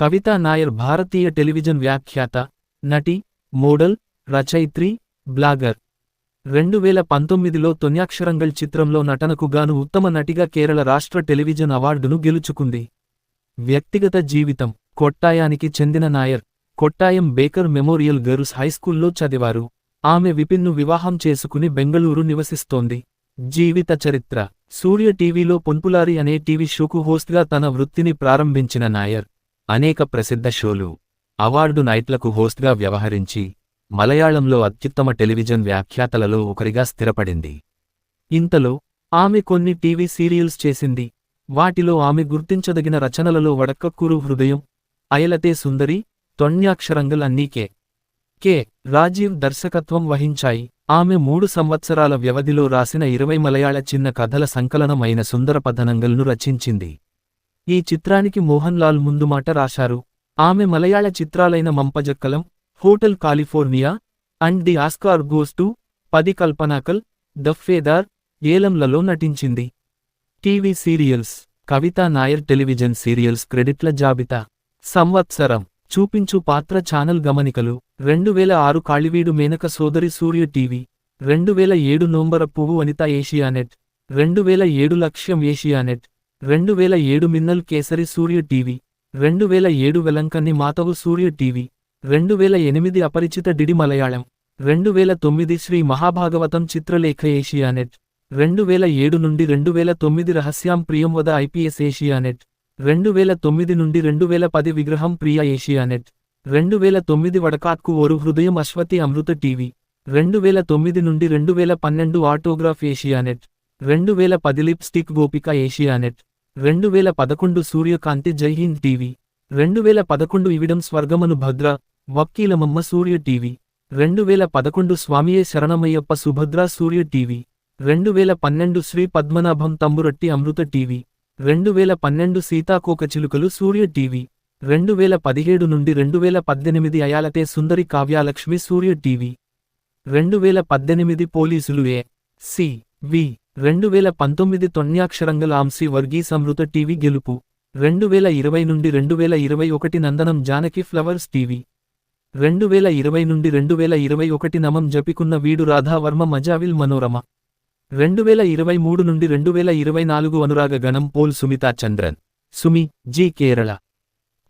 కవితా నాయర్ భారతీయ television వ్యాఖ్యాత నటి model రచయిత్రి బ్లాగర్. రెండు వేల పంతొమ్మిదిలో తొన్యాక్షరంగల్ చిత్రంలో నటనకు గాను ఉత్తమ నటిగా కేరళ రాష్ట్ర టెలివిజన్ అవార్డును గెలుచుకుంది. వ్యక్తిగత జీవితం కొట్టాయానికి చెందిన Nair Kottayam baker memorial girls హైస్కూల్లో చదివారు. ఆమె విపిన్ను వివాహం చేసుకుని బెంగళూరు నివసిస్తోంది. జీవిత చరిత్ర సూర్య టీవీలో పొన్పులారి అనే టీవీ షోకు హోస్ట్గా తన వృత్తిని ప్రారంభించిన నాయర్ అనేక ప్రసిద్ధ షోలు అవార్డు నైట్లకు హోస్ట్గా వ్యవహరించి మలయాళంలో అత్యుత్తమ టెలివిజన్ వ్యాఖ్యాతలలో ఒకరిగా స్థిరపడింది. ఇంతలో ఆమె కొన్ని టీవీ సీరియల్స్ చేసింది. వాటిలో ఆమె గుర్తించదగిన రచనలలో వడక్కక్కురు హృదయం అయలతే సుందరి తొణ్యాక్షరంగల్ అన్నీకే కె. రాజీవ్ దర్శకత్వం వహించాయి. ఆమె మూడు సంవత్సరాల వ్యవధిలో రాసిన ఇరవై మలయాళ చిన్న కథల సంకలనం అయిన సుందరపథనంగల్ను రచించింది. ఈ చిత్రానికి మోహన్ లాల్ ముందు మాట రాశారు. ఆమె మలయాళ చిత్రాలైన Mampazhakkalam hotel California and the Oscar goes to పది కల్పనాకల్ ద ఫేదార్ ఏలంలలో నటించింది. TV serials Kavitha Nair television serials క్రెడిట్ల జాబితా. సంవత్సరం చూపించు పాత్ర ఛానల్ గమనికలు రెండు వేల ఆరు కాళివీడు మేనక సోదరి సూర్య టీవీ రెండు వేల ఏడు నోంబర పువ్వు వనిత ఏషియానెట్ రెండు వేల ఏడు లక్ష్యం ఏషియానెట్ రెండు వేల ఏడు మిన్నల్ కేసరి సూర్య టీవీ రెండు వేల ఏడు వెలంకన్ని మాతవు సూర్య టీవీ రెండు వేల ఎనిమిది అపరిచిత డిడి మలయాళం రెండు వేల తొమ్మిది శ్రీ మహాభాగవతం చిత్రలేఖ ఏషియానెట్ రెండు వేల ఏడు నుండి రెండు వేల తొమ్మిది రహస్యాం ప్రియం వద ఐపీఎస్ ఏషియానెట్ రెండు వేల తొమ్మిది నుండి రెండు వేల పది విగ్రహం ప్రియ ఏషియానెట్ రెండు వేల తొమ్మిది వడకాట్కు ఓరు హృదయం అశ్వతి అమృత టీవీ రెండు వేల తొమ్మిది నుండి రెండు వేల పన్నెండు ఆటోగ్రాఫ్ ఏషియానెట్ రెండు వేల పది లిప్స్టిక్ గోపిక ఏషియానెట్ రెండు వేల పదకొండు సూర్యకాంతి జైహింద్ టీవీ. రెండు వేల పదకొండు ఇవిడం స్వర్గమను భద్ర వక్కీలమమ్మ సూర్య టీవీ. రెండు వేల పదకొండు స్వామియే శరణమయ్యప్ప సుభద్ర సూర్య టీవీ. రెండు వేల పన్నెండు శ్రీ పద్మనాభం తంబురట్టి అమృత టీవీ. రెండు వేల పన్నెండు సీతాకోకచిలుకలు సూర్య టీవీ. రెండు వేల పదిహేడు నుండి రెండు వేల పద్దెనిమిది అయాలతే సుందరి కావ్యాలక్ష్మి సూర్య టీవీ. రెండు వేల పద్దెనిమిది పోలీసులు ఏ సి వి రెండు వేల పంతొమ్మిది తొన్యాక్షరంగల ఆంసి వర్గీస్ అమృత టీవీ గెలుపు. రెండు వేల ఇరవై నుండి రెండు వేల ఇరవై ఒకటి నందనం జానకి ఫ్లవర్స్ టీవీ. రెండు వేల ఇరవై నుండి రెండు వేల ఇరవై ఒకటి నమం జపికున్న వీడు రాధావర్మ మజావిల్ మనోరమ. రెండు వేల ఇరవై మూడు నుండి రెండు వేల ఇరవై నాలుగు అనురాగ గణం పోల్ సుమితా చంద్రన్. సుమి జీ కేరళ.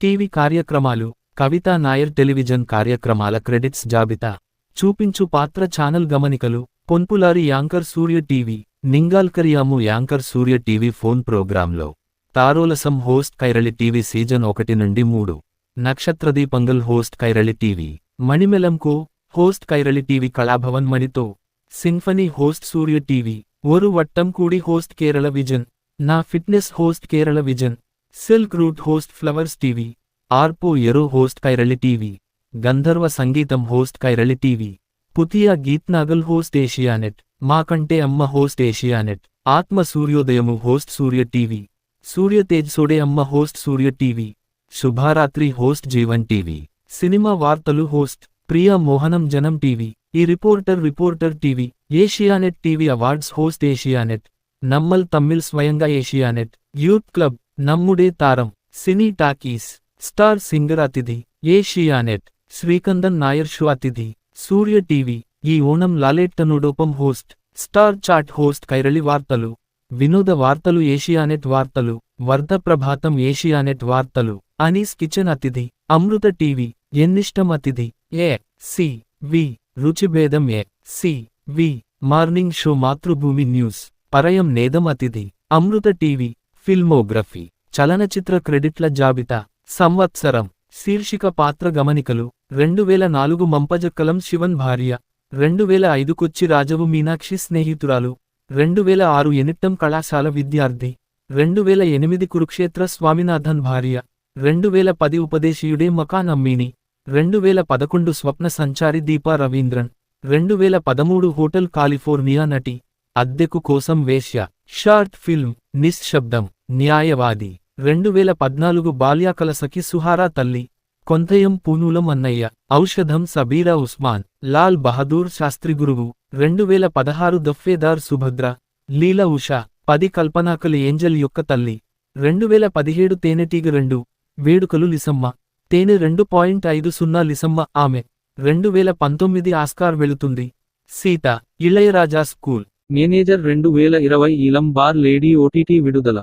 టీవీ కార్యక్రమాలు కవితా నాయర్ టెలివిజన్ కార్యక్రమాల క్రెడిట్స్ జాబితా. చూపించు పాత్ర ఛానల్ గమనికలు పొన్పులారి యాంకర్ సూర్య టీవీ. నింగాల్కరియాము యాంకర్ సూర్య టీవీ ఫోన్ ప్రోగ్రాంలో. Tharolsavam host Kairali TV season ఒకటి నుండి మూడు. Nakshatradeepangal host Kairali TV. మణిమెలంకో host Kairali TV Kalabhavan మణితో. Symphony host Surya TV. Oru Vattamkoodi host Kerala vision. నా fitness host Kerala vision. Silk route host flowers TV. ఆర్పో ఎరో host Kairali TV. Gandharva Sangeetham host Kairali TV. పుతియా గీత్ నగల్ host Asianet మాకంటే అమ్మ host Asianet ఆత్మ సూర్యోదయము host Surya TV Surya తేజ్సోడే అమ్మ host Surya TV Shubharathri host Jeevan TV cinema వార్తలు host Priya Mohanam Janam TV ఈ reporter reporter TV Asianet TV awards host Asianet Nammal Thammil స్వయంగా ఏషియానెట్ యూత్ క్లబ్ నమ్ముడే తారం సినీ టాకీస్ స్టార్ సింగర్ అతిథి ఏషియానెట్ శ్రీకందన్ నాయర్ షో అతిథి సూర్య టీవీ ఈ Onam లాలేట్టనుడోపం host star chat host Kairali వార్తలు వినోద వార్తలు ఏషియానెట్ వార్తలు వర్ధ ప్రభాతం ఏషియానెట్ వార్తలు అనీస్ కిచెన్ అతిథి అమృత టీవీ ఎన్నిష్టం అతిథి A C V రుచిభేదం A C V morning show Mathrubhumi news పరయం నేదం అతిథి అమృత టీవీ ఫిల్మోగ్రఫీ చలనచిత్ర క్రెడిట్ల జాబితా సంవత్సరం శీర్షిక పాత్ర గమనికలు రెండు వేల నాలుగు మంపజక్కలం శివన్ భార్య. రెండు వేల ఐదు కొచ్చి రాజవు మీనాక్షి స్నేహితురాలు. రెండు వేల ఆరు ఎనిట్టం కళాశాల విద్యార్థి. రెండు వేల ఎనిమిది కురుక్షేత్ర స్వామినాథన్ భార్య. రెండు వేల పది ఉపదేశీయుడే మకాన్ అమ్మీని రెండు వేల పదకొండు స్వప్న సంచారి దీపా రవీంద్రన్. రెండు వేల పదమూడు హోటల్ కాలిఫోర్నియా నటి. అద్దెకు కోసం వేశ్య. షార్ట్ ఫిల్మ్ నిశ్శబ్దం న్యాయవాది. రెండు వేల పద్నాలుగు బాల్యాకలసకి సుహారా తల్లి. కొంతయం పూనూలం అన్నయ్య. ఔషధం సబీరా ఉస్మాన్. లాల్ బహదూర్ శాస్త్రి గురువు. రెండు వేల పదహారు దఫ్ఫేదార్ సుభద్ర. లీల ఉషా. పది కల్పనాకలు ఏంజల్ యొక్క తల్లి. రెండు వేల పదిహేడు తేనెటీగ రెండు. వేడుకలు లిసమ్మ. తేనె రెండు పాయింట్ ఐదు సున్నా లిసమ్మ ఆమె. రెండు వేల పంతొమ్మిది ఆస్కార్ వెళుతుంది. సీత. ఇళయరాజా స్కూల్. మేనేజర్ రెండు వేల ఇరవై ఈలం బార్ లేడీ ఓటీటీ విడుదల.